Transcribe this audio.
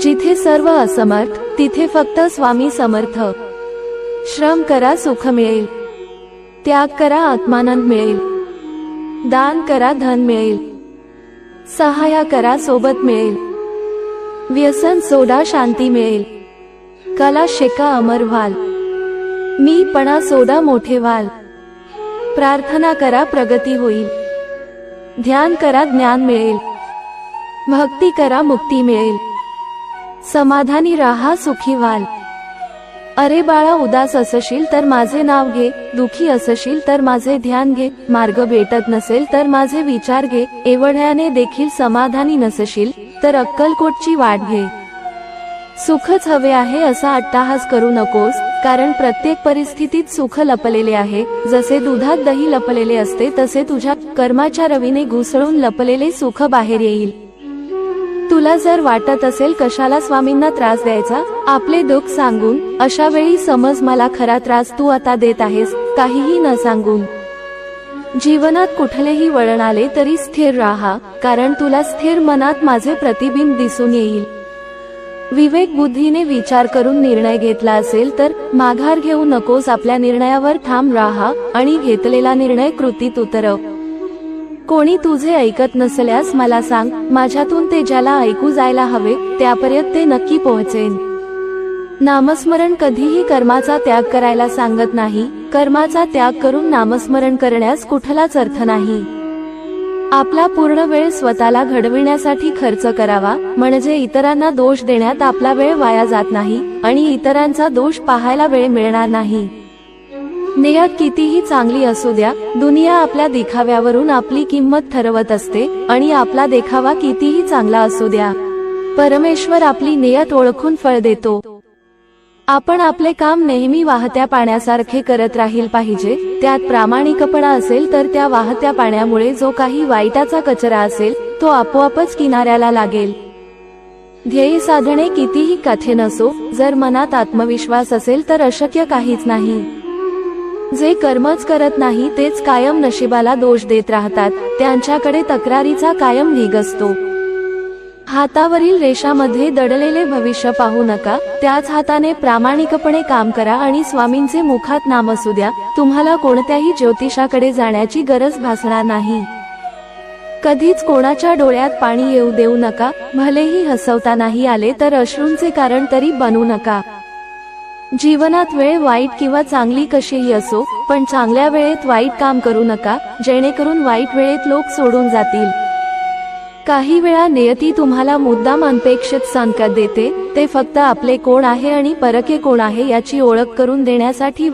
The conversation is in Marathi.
जिथे सर्व असमर्थ तिथे फक्त स्वामी समर्थ. श्रम करा सुख मिळेल. त्याग करा आत्मानंद मिळेल. दान करा धन मिळेल. सहाय्य करा सोबत मिळेल. व्यसन सोडा शांती मिळेल. कला शिका अमर व्हाल. मी पणा सोडा मोठे व्हाल. प्रार्थना करा प्रगती होईल. ध्यान करा ज्ञान मिळेल. भक्ती करा मुक्ती मिळेल. समाधानी राहा सुखी व्हाल अरे बाळा उदास असशील तर माझे नाव घे दुखी असशील तर माझे ध्यान घे मार्ग भेटत नसेल तर माझे विचार घे एवढ्याने देखील समाधानी नसशील तर अक्कलकोटची वाट घे. सुखच हवे आहे असा अट्टाहास करू नकोस कारण प्रत्येक परिस्थितीत सुख लपलेले आहे जसे दुधात दही लपलेले असते तसे तुझ्या कर्माच्या रवीने घुसळून लपलेले सुख बाहेर येईल. तुला जर वाटत असेल कशाला स्वामींना त्रास द्यायचा आपले दुःख सांगून अशा वेळी समज मला खरा त्रास तू आता देत आहेस काहीही न सांगून. जीवनात कुठलेही वळण आले तरी स्थिर राहा कारण तुला स्थिर मनात माझे प्रतिबिंब दिसून येईल. विवेक बुद्धीने विचार करून निर्णय घेतला असेल तर माघार घेऊ नकोस आपल्या निर्णयावर ठाम राहा आणि घेतलेला निर्णय कृतीत उतरव. कोणी तुझे ऐकत नसल्यास मला सांग माझ्यातून ते ज्याला ऐकू जायला हवे त्यापर्यंत ते नक्की पोहोचेन. नामस्मरण कधीही कर्माचा त्याग करायला सांगत नाही कर्माचा त्याग करून नामस्मरण करण्यास कुठलाच अर्थ नाही. आपला पूर्ण वेळ स्वतःला घडविण्यासाठी खर्च करावा म्हणजे इतरांना दोष देण्यात आपला वेळ वाया जात नाही आणि इतरांचा दोष पाहायला वेळ मिळणार नाही. नियत कितीही चांगली असू द्या दुनिया आपल्या देखाव्यावरून आपली किंमत ठरवत असते आणि आपला देखावा कितीही चांगला असू द्या. परमेश्वर आपली नियत ओळखून फळ देतो. आपण आपले काम नेहमी वाहत्या पाण्यासारखे करत राहील पाहिजे त्यात प्रामाणिकपणा असेल तर त्या वाहत्या पाण्यामुळे जो काही वाईटाचा कचरा असेल तो आपोआपच किनाऱ्याला लागेल. ध्येय साधणे कितीही कठीण असो जर मनात आत्मविश्वास असेल तर अशक्य काहीच नाही. जे कर्मच करत नाही तेच कायम नशिबाला दोष देत राहतात. त्यांच्याकडे तक्रारीचा कायम ढीग असतो. हातावरील रेषामध्ये दडलेले भविष्य पाहू नका. त्याच हाताने प्रामाणिकपणे काम करा आणि स्वामींचे मुखात नाम असू द्या. तुम्हाला कोणत्याही ज्योतिषाकडे जाण्याची गरज भासणार नाही. कधीच कोणाच्या डोळ्यात पाणी येऊ देऊ नका. भलेही हसवता नाही आले तर अश्रूंचे कारण तरी बनू नका. जीवनात वेळ वाईट किंवा चांगली कशीही असो पण चांगल्या वेळेत वाईट काम करू नका जेणेकरून वाईट वेळेत लोक सोडून जातील. काही वेळा नियती तुम्हाला मुद्दाम अनपेक्षित संकट देते ते फक्त आपले कोण आहे आणि परके कोण आहे याची ओळख करून देण्यासाठी